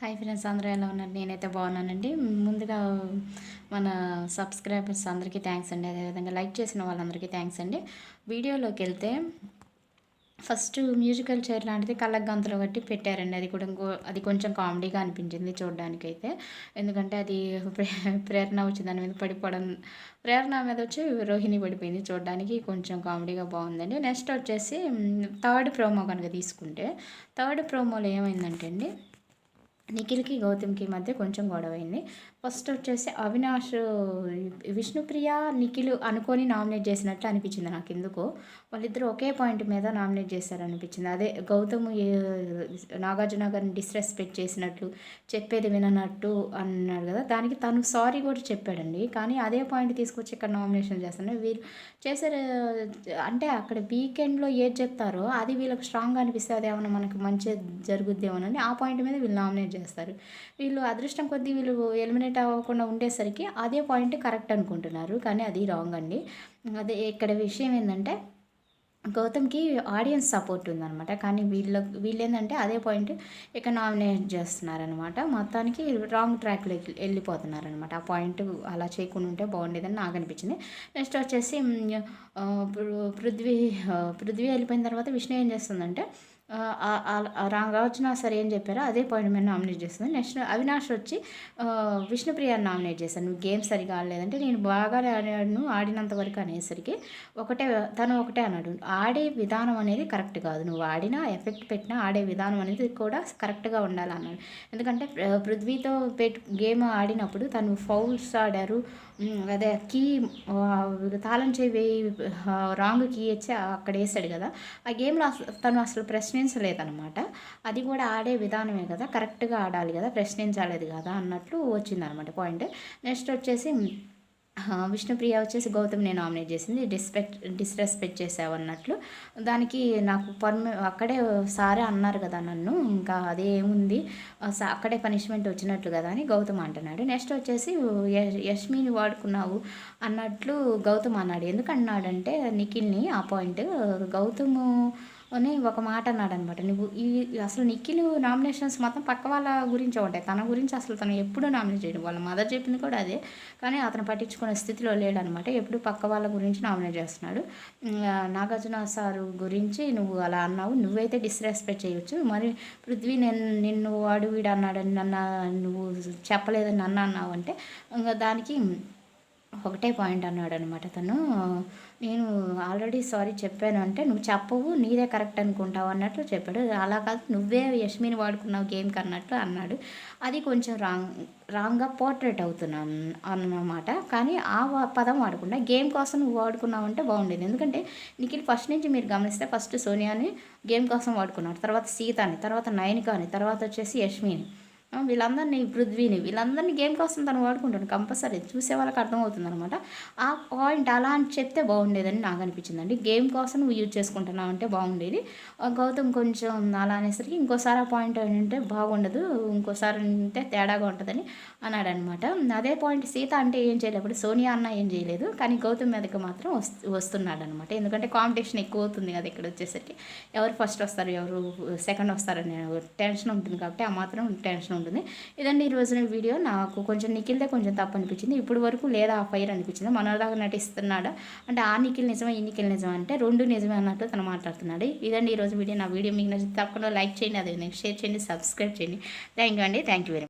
Hi friends అందరూ ఎలా ఉన్నారు? నేనైతే బాగున్నానండి. ముందుగా మన సబ్స్క్రైబర్స్ అందరికీ థ్యాంక్స్ అండి. అదేవిధంగా లైక్ చేసిన వాళ్ళందరికీ థ్యాంక్స్ అండి. వీడియోలోకి వెళ్తే ఫస్ట్ మ్యూజికల్ చైర్ లాంటిది కళ్ళకు కట్టి పెట్టారండి. అది కూడా అది కొంచెం కామెడీగా అనిపించింది చూడడానికి అయితే ఎందుకంటే అది ప్రేరణ వచ్చి దాని మీద పడిపోవడం ప్రేరణ మీద వచ్చి రోహిణి పడిపోయింది చూడడానికి. కొంచెం కామెడీగా బాగుందండి. నెక్స్ట్ వచ్చేసి థర్డ్ ప్రోమో కనుక తీసుకుంటే థర్డ్ ప్రోమోలో ఏమైందంటే అండి నిఖిల్కి గౌతమ్కి మధ్య కొంచెం గొడవైంది. ఫస్ట్ వచ్చేసి అవినాష్ విష్ణుప్రియ నిఖిల్ అనుకొని నామినేట్ చేసినట్లు అనిపించింది నాకు ఎందుకో వాళ్ళిద్దరూ ఒకే పాయింట్ మీద నామినేట్ చేశారు అనిపించింది అదే గౌతమ్ నాగార్జున గారిని డిస్రెస్పెక్ట్ చేసినట్లు చెప్పేది విననట్టు అన్నాడు కదా. దానికి తను సారీ కూడా చెప్పాడండి. కానీ అదే పాయింట్ తీసుకొచ్చి ఇక్కడ నామినేషన్ చేస్తాను. వీరు చేసారు అంటే అక్కడ వీకెండ్లో ఏది చెప్తారో అది వీళ్ళకి స్ట్రాంగ్ అనిపిస్తే అది ఏమైనా మనకు మంచి జరుగుద్దేమోనని ఆ పాయింట్ మీద వీళ్ళు నామినేట్ చేస్తారు. వీళ్ళు అదృష్టం కొద్దీ వీళ్ళు ఎలిమినేట్ అవ్వకుండా ఉండేసరికి అదే పాయింట్ కరెక్ట్ అనుకుంటున్నారు. కానీ అది రాంగ్ అండి. అదే ఇక్కడ విషయం ఏంటంటే గౌతమ్కి ఆడియన్స్ సపోర్ట్ ఉందనమాట కానీ వీళ్ళ వీళ్ళేంటంటే అదే పాయింట్ ఇక్కడ నామినేట్ చేస్తున్నారనమాట మొత్తానికి రాంగ్ ట్రాక్లో వెళ్ళిపోతున్నారనమాట ఆ పాయింట్ అలా చేయకుండా ఉంటే బాగుండేదని నాకు అనిపించింది. నెక్స్ట్ వచ్చేసి పృథ్వీ పృథ్వీ వెళ్ళిపోయిన తర్వాత విష్ణు ఏం చేస్తుందంటే రాంగార్జున సరే ఏం చెప్పారో? అదే పాయింట్ మీద నామినేట్ చేస్తుంది. నెక్స్ట్ అవినాష్ వచ్చి విష్ణుప్రియాన్ని నామినేట్ చేశాను నువ్వు గేమ్ సరిగా ఆడలేదంటే నేను బాగా ఆడాను ఆడినంత వరకు అనేసరికి ఒకటే తను ఒకటే అన్నాడు. ఆడే విధానం అనేది కరెక్ట్ కాదు. నువ్వు ఆడినా ఎఫెక్ట్ పెట్టినా ఆడే విధానం అనేది కూడా కరెక్ట్గా ఉండాలి అన్నాడు. ఎందుకంటే పృథ్వీతో పెట్ గేమ్ ఆడినప్పుడు తను ఫౌల్స్ ఆడారు. అదే కీ తాళం చేయి రాంగ్ కీ ఇచ్చి అక్కడ వేసాడు కదా. ఆ గేమ్లో తను అసలు ప్రశ్న ప్రశ్నించలేదనమాట అది కూడా ఆడే విధానమే కదా కరెక్ట్గా ఆడాలి కదా ప్రశ్నించలేదు కదా అన్నట్లు వచ్చిందనమాట పాయింట్. నెక్స్ట్ వచ్చేసి విష్ణుప్రియ వచ్చేసి గౌతమ్ నేను నామినేట్ చేసింది. డిస్పెక్ట్ డిస్రెస్పెక్ట్ చేసావు అన్నట్లు. దానికి నాకు పర్మి అక్కడే సారే అన్నారు కదా నన్ను ఇంకా అదేముంది అక్కడే పనిష్మెంట్ వచ్చినట్లు కదా అని గౌతమ్ అంటున్నాడు. నెక్స్ట్ వచ్చేసి యష్మిని వాడుకున్నావు అన్నట్లు గౌతమ్ అన్నాడు. ఎందుకన్నాడంటే నిఖిల్ని ఆ పాయింట్ గౌతము అని ఒక మాట అన్నాడు అనమాట నువ్వు ఈ అసలు నిఖిల్ నామినేషన్స్ మాత్రం పక్క వాళ్ళ గురించి ఉంటాయి. తన గురించి అసలు తను ఎప్పుడూ నామినేట్ చేయడం. వాళ్ళ మదర్ చెప్పింది కూడా అదే. కానీ అతను పట్టించుకునే స్థితిలో లేడనమాట. ఎప్పుడు పక్క వాళ్ళ గురించి నామినేట్ చేస్తున్నాడు. నాగార్జున సారు గురించి నువ్వు అలా అన్నావు. నువ్వైతే డిస్రెస్పెక్ట్ చేయొచ్చు. మరి పృథ్వీ నేను నిన్ను వాడు వీడు అన్నాడని నన్ను నువ్వు చెప్పలేదని నన్ను అన్నావు అంటే ఇంకా దానికి ఒకటే పాయింట్ అన్నాడు అనమాట తను. నేను ఆల్రెడీ సారీ చెప్పాను అంటే నువ్వు చెప్పవు నీదే కరెక్ట్ అనుకుంటావు అన్నట్లు చెప్పాడు. అలా కాదు నువ్వే యష్మిని వాడుకున్నావు గేమ్కి అన్నట్లు అన్నాడు. అది కొంచెం రాంగ్ రాంగ్గా పోర్ట్రేట్ అవుతున్నాం అన్నమాట. కానీ ఆ పదం వాడకుండా గేమ్ కోసం నువ్వు వాడుకున్నావు అంటే బాగుండేది. ఎందుకంటే నిఖిల్ ఫస్ట్ నుంచి మీరు గమనిస్తే ఫస్ట్ సోనియాని గేమ్ కోసం వాడుకున్నాడు. తర్వాత సీతాని తర్వాత నయనికాని తర్వాత వచ్చేసి యష్మిని. వీళ్ళందరినీ పృథ్వీని వీళ్ళందరినీ గేమ్ కోసం తను వాడుకుంటాను కంపల్సరీ చూసే వాళ్ళకి అర్థమవుతుంది అనమాట ఆ పాయింట్ అలా అని చెప్తే బాగుండేదని నాకు అనిపించిందండి. గేమ్ కోసం నువ్వు యూజ్ చేసుకుంటున్నావు అంటే బాగుండేది. గౌతమ్ కొంచెం అలా అనేసరికి ఇంకోసారి ఆ పాయింట్ ఏంటంటే బాగుండదు ఇంకోసారి అంటే తేడాగా ఉంటుందని అన్నాడు అనమాట అదే పాయింట్ సీత అంటే ఏం చేయలేదు సోనియా అన్న ఏం చేయలేదు కానీ గౌతమ్ మీదకి మాత్రం వస్తున్నాడు అనమాట ఎందుకంటే కాంపిటీషన్ ఎక్కువ అవుతుంది కదా ఇక్కడ వచ్చేసరికి. ఎవరు ఫస్ట్ వస్తారు ఎవరు సెకండ్ వస్తారని టెన్షన్ ఉంటుంది కాబట్టి ఆ మాత్రం టెన్షన్ ఉంటుంది. ఇదండి ఈ వీడియో. నాకు కొంచెం నిఖిల్దే కొంచెం తప్పు అనిపించింది. ఇప్పుడు వరకు లేదా ఆ ఫైర్ అనిపించింది. మనలాగా నటిస్తున్నాడా? అంటే ఆ నిఖిల్ నిజమే ఈ నిఖిల్ నిజం అంటే రెండు నిజమే అన్నట్టు తను మాట్లాడుతున్నాడు. ఇదండి ఈరోజు వీడియో. నా వీడియో మీకు నచ్చితే తప్పకుండా లైక్ చేయండి అదే షేర్ చేయండి సబ్స్క్రైబ్ చేయండి. థ్యాంక్ యూ అండి. Thank you very